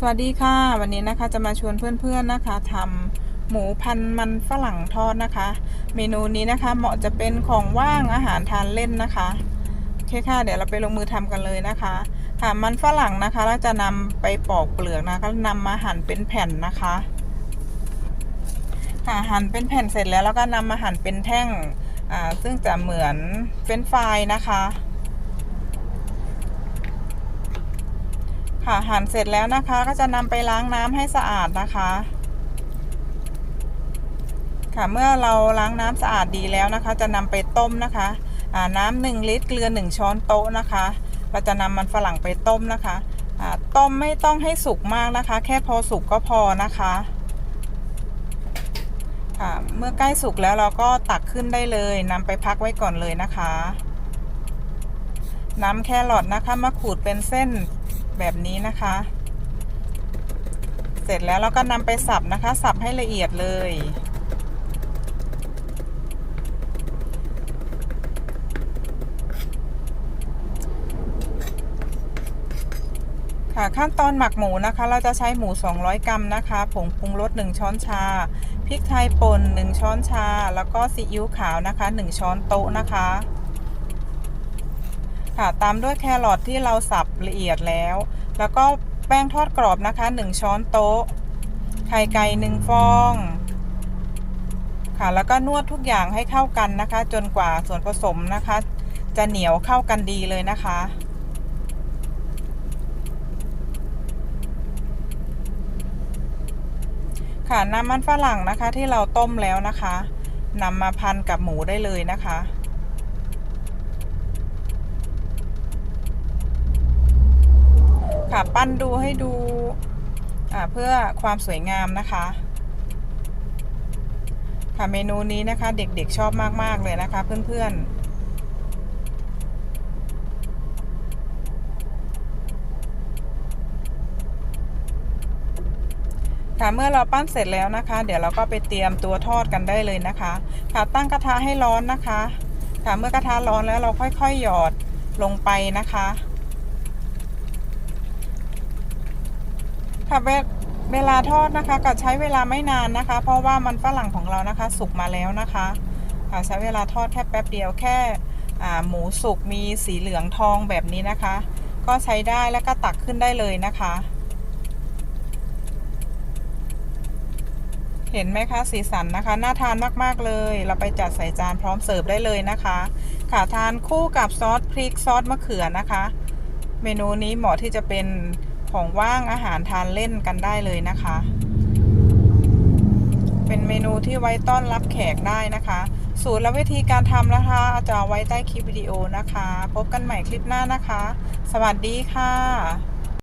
สวัสดีค่ะ วันนี้นะคะจะมาชวนเพื่อนๆนะคะทำหมูพันมันฝรั่งทอดนะคะ เมนูนี้นะคะเหมาะจะเป็นของว่างอาหารทานเล่นนะคะโอเคค่ะ เดี๋ยวเราไปลงมือทำกันเลยนะคะค่ะมันฝรั่งนะคะเราจะนำไปปอกเปลือกนะคะนำมาหั่นเป็นแผ่นนะคะค่ะหั่นเป็นแผ่นเสร็จแล้วแล้วก็นำมาหั่นเป็นแท่งอ่าซึ่งจะเหมือนเฟรนฟรายนะคะ ค่ะหั่นเสร็จแล้วนะคะ ก็จะนำไปล้างน้ำให้สะอาดนะคะ ค่ะเมื่อเราล้างน้ำสะอาดดีแล้วนะคะ จะนำไปต้มนะคะน้ำหนึ่งลิตรเกลือหนึ่งช้อนโต๊ะนะคะ เราจะนำมันฝรั่งไปต้มนะคะต้มไม่ต้องให้สุกมากนะคะ แค่พอสุกก็พอนะคะค่ะเมื่อใกล้สุกแล้วเราก็ตักขึ้นได้เลยนำไปพักไว้ก่อนเลยนะคะน้ำแครอทนะคะมาขูดเป็นเส้น แบบนี้นะคะ เสร็จแล้วเราก็นำไปสับนะคะ สับให้ละเอียดเลยค่ะขั้นตอนหมักหมูนะคะ เราจะใช้หมู 200 กรัมนะคะ ผงปรุงรส 1 ช้อนชา พริกไทยป่น 1 ช้อนชา แล้วก็ซีอิ๊วขาวนะคะ 1 ช้อนโต๊ะนะคะ ค่ะ ตามด้วยแครอทที่เราสับละเอียดแล้ว แล้วก็แป้งทอดกรอบนะคะ 1 ช้อนโต๊ะ ไข่ไก่1ฟอง ค่ะ แล้วก็นวดทุกอย่างให้เข้ากันนะคะ จนกว่าส่วนผสมนะคะ จะเหนียวเข้ากันดีเลยนะคะค่ะน้ำมันฝรั่งนะคะที่เราต้มแล้วนะคะนำมาพันกับหมูได้เลยนะคะ ค่ะ ปั้นดูให้ดูเพื่อความสวยงามนะคะ ค่ะเมนูนี้นะคะเด็กๆชอบมากๆเลยนะคะ เพื่อนๆค่ะเมื่อเราปั้นเสร็จแล้วนะคะ เดี๋ยวเราก็ไปเตรียมตัวทอดกันได้เลยนะคะ ค่ะตั้งกระทะให้ร้อนนะคะ ค่ะเมื่อกระทะร้อนแล้วเราค่อยๆหยอดลงไปนะคะ ค่ะเวเวลาทอดนะคะก็ใช้เวลาไม่นานนะคะ เพราะว่ามันฝรั่งของเรานะคะ สุกมาแล้วนะคะค่ะใช้เวลาทอดแค่แป๊บเดียวแค่หมูสุกมีสีเหลืองทองแบบนี้นะคะ ก็ใช้ได้แล้วก็ตักขึ้นได้เลยนะคะ เห็นไหมคะสีสันนะคะน่าทานมากๆเลย เราไปจัดใส่จานพร้อมเสิร์ฟได้เลยนะคะค่ะทานคู่กับซอสพริกซอสมะเขือนะคะ เมนูนี้เหมาะที่จะเป็น ของว่างอาหารทานเล่นกันได้เลยนะคะ เป็นเมนูที่ไว้ต้อนรับแขกได้นะคะ สูตรและวิธีการทำนะคะจะไว้ใต้คลิปวิดีโอนะคะ พบกันใหม่คลิปหน้านะคะ สวัสดีค่ะ